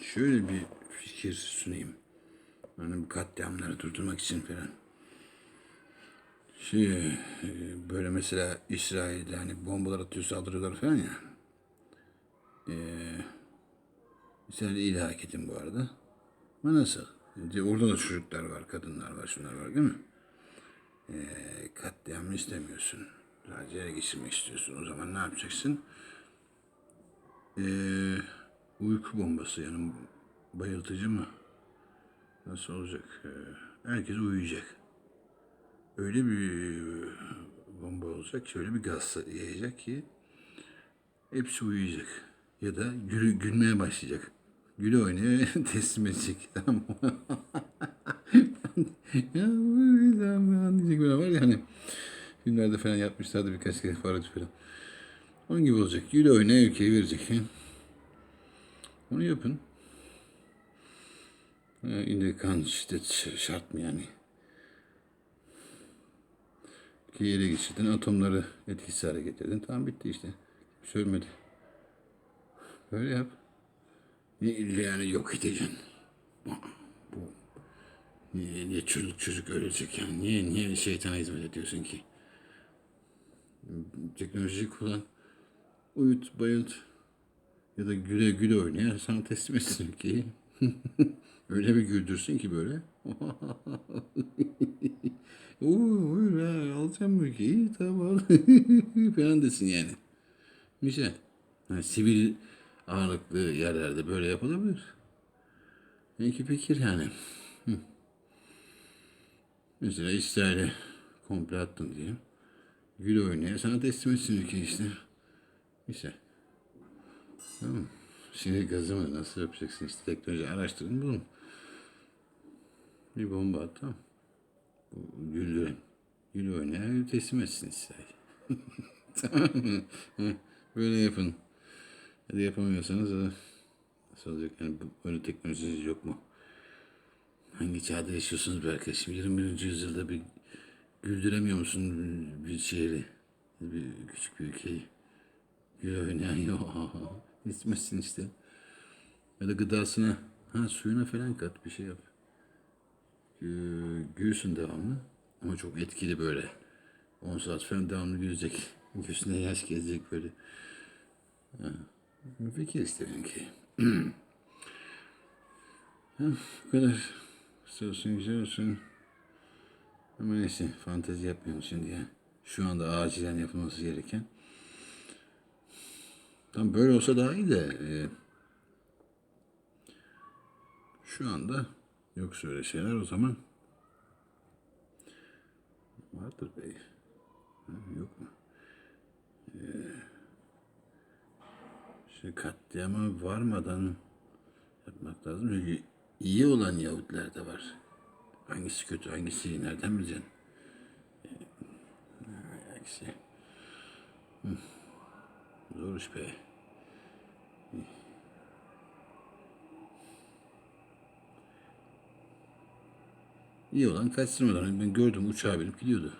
şöyle bir fikir sunayım. Hani bu katliamları durdurmak için falan. Şey, e, böyle mesela İsrail'de hani bombalar atıyor saldırıyorlar falan ya. Ee, İsrail'de iyi hareketim bu arada. Ama nasıl? Şimdi Orada da çocuklar var, kadınlar var, şunlar var değil mi? Ee, katliamını istemiyorsun. Sadece ele geçirmek istiyorsun. O zaman ne yapacaksın? Ee, uyku bombası yani bayıltıcı mı? Nasıl olacak? Ee, herkes uyuyacak. Öyle bir bomba olacak ki, öyle bir gaz yayacak ki hepsi uyuyacak. Ya da gülü, gülmeye başlayacak. Gülü oynaya teslim edecek. Ya bu güzel diyecek böyle var ya hani filmlerde falan yapmışlardı birkaç kere parodi falan. Onun gibi olacak. Gülü oynaya ülkeyi verecek. He? Onu yapın. Ha, yine kan şiddet şart mı yani? Ülkeyi ele geçirdin, atomları etkisiz hale getirdin. Tamam bitti işte. Sövmedi. Böyle yap. Ne illa yani yok edeceksin. Bu niye, niye çocuk çocuk ölecek yani? Niye, niye şeytana hizmet ediyorsun ki? Teknolojiyi kullan. Uyut, bayılt. Ya da güle güle oynaya sana teslim etsin ülkeyi. Öyle bir güldürsün ki böyle. Oo, ha, alacağım bu ülkeyi tamam. falan desin yani. Güzel. Yani sivil ağırlıklı yerlerde böyle yapılabilir. Belki fikir yani. Mesela İsrail'e komple attın diye. Gül oynaya sana teslim etsin ülkeyi işte. Güzel. Tamam. Sinir gazı mı nasıl yapacaksın işte teknoloji araştırın bulun. Bir bomba at tamam. Bu Gül, gül oynaya teslim etsin İsrail. tamam Böyle yapın. Hadi yapamıyorsanız da nasıl olacak yani böyle teknolojiniz yok mu? Hangi çağda yaşıyorsunuz be arkadaşım? 21. yüzyılda bir güldüremiyor musun bir şehri? Bir küçük bir ülkeyi. Gül oynayan yok. İstemezsin işte. Ya da gıdasına, ha suyuna falan kat bir şey yap. Gü- Gülsün devamlı. Ama çok etkili böyle. 10 saat falan devamlı gülecek. Gözüne yaş gelecek böyle. Ha. Fikir istedim ki. ha, bu kadar. Kısa olsun güzel olsun. Ama neyse fantezi yapmayalım şimdi ya. Şu anda acilen yapılması gereken. Tam böyle olsa daha iyi de e, şu anda yok öyle şeyler o zaman vardır bey. Yok mu? Ee, şimdi katliama varmadan yapmak lazım. Çünkü iyi olan Yahudiler de var. Hangisi kötü, hangisi iyi, nereden bileceksin? Ee, hangisi? Hı. Zor iş be. İyi olan kaçırmadan. Ben gördüm uçağa binip gidiyordu.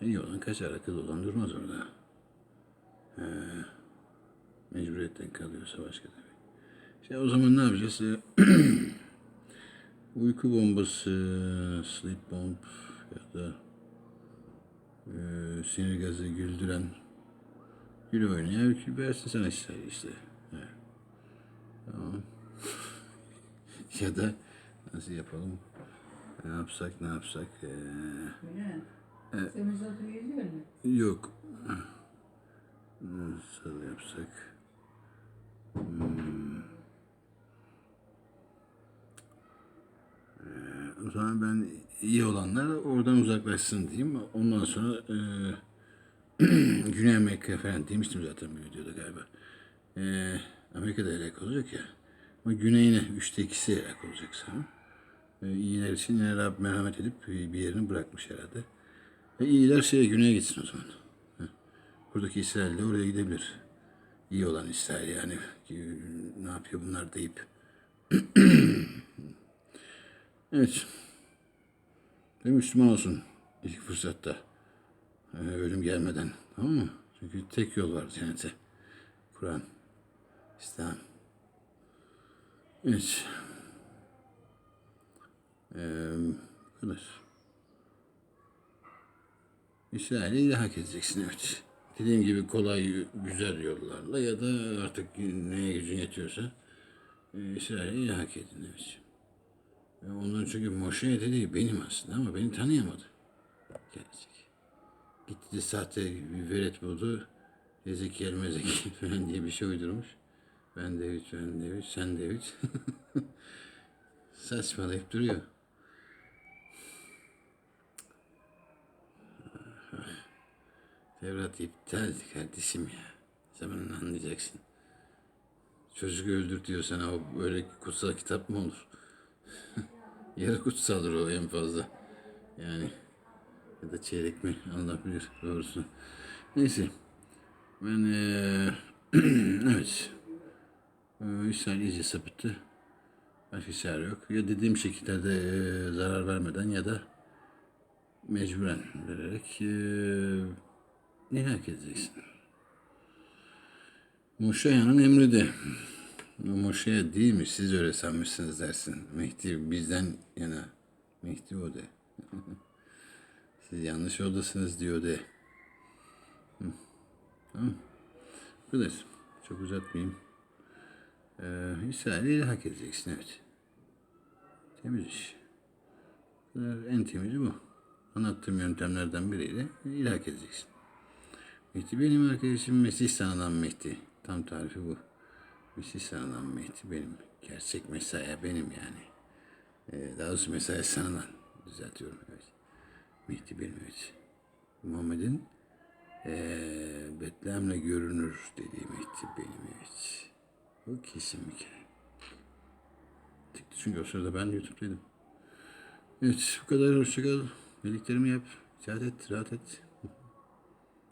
İyi olan kaçar, akıl olan durmaz orada. He. Mecburiyetten kalıyorsa başka tabii. Şey, o zaman ne yapacağız? Ee, Uyku bombası, sleep bomb ya da e, sinir gazı güldüren Gül oynayan versin sana işte. işte. Evet. Tamam. ya da nasıl yapalım? Ne yapsak ne yapsak? Ee, Öyle. Sen mesela geziyor mu? yok. Nasıl yapsak? Hmm. Ee, o zaman ben iyi olanlar oradan uzaklaşsın diyeyim. Ondan sonra e, Güney Amerika falan demiştim zaten bir videoda galiba. Ee, Amerika'da helak olacak ya. Ama güneyine üçte ikisi helak olacak sana. Ee, iyiler için yine Rabbim merhamet edip bir yerini bırakmış herhalde. Ve iyiler şeye güneye gitsin o zaman. Buradaki İsrail de oraya gidebilir. İyi olan İsrail yani ne yapıyor bunlar deyip. evet. Ve Müslüman olsun ilk fırsatta. Ee, ölüm gelmeden. Tamam mı? Çünkü tek yol var cennete. Kur'an, İslam. Evet. Ee, bu kadar. İsrail'i ilhak edeceksin evet. Dediğim gibi kolay, güzel yollarla ya da artık neye gücün yetiyorsa e, İsrail'i ilhak edin evet. Ve ondan çünkü Moşe dediği benim aslında ama beni tanıyamadı. Gelecek. De sahte bir veret buldu. Ezekiel mezekiel falan diye bir şey uydurmuş. Ben David, ben David, sen David. Saçmalayıp duruyor. Tevrat iptal kardeşim ya. Zamanını anlayacaksın. Çocuk öldür diyor sana o böyle kutsal kitap mı olur? Yarı kutsaldır o en fazla. Yani ya da çeyrek mi Allah bilir doğrusu. Neyse. Ben eee evet. Ee, İsrail iyice sapıttı. Başka çare yok. Ya dediğim şekilde de eee, zarar vermeden ya da mecburen vererek eee helak edeceksin. Moşe'nin emri de Moşe değil mi? Siz öyle sanmışsınız dersin. Mehdi bizden yana. Mehdi o de. Siz yanlış yoldasınız diyor de. Hı. Tamam. Bu kadar. Çok uzatmayayım. Ee, İsrail'i hak edeceksin evet. Temiz iş. En temizi bu. Anlattığım yöntemlerden biriyle ilhak edeceksin. Mehdi benim arkadaşım Mesih sanılan Mehdi. Tam tarifi bu. Mesih sanılan Mehdi benim. Gerçek Mesaya benim yani. Ee, daha doğrusu Mesaya sanılan. Düzeltiyorum evet. Mehdi benim evet. Muhammed'in ee, Betlehem'le görünür dediği Mehdi benim evet. Bu kesin. Çıktı çünkü o sırada ben YouTube'daydım. Evet bu kadar hoşçakal. Dediklerimi yap. İtaat et, rahat et.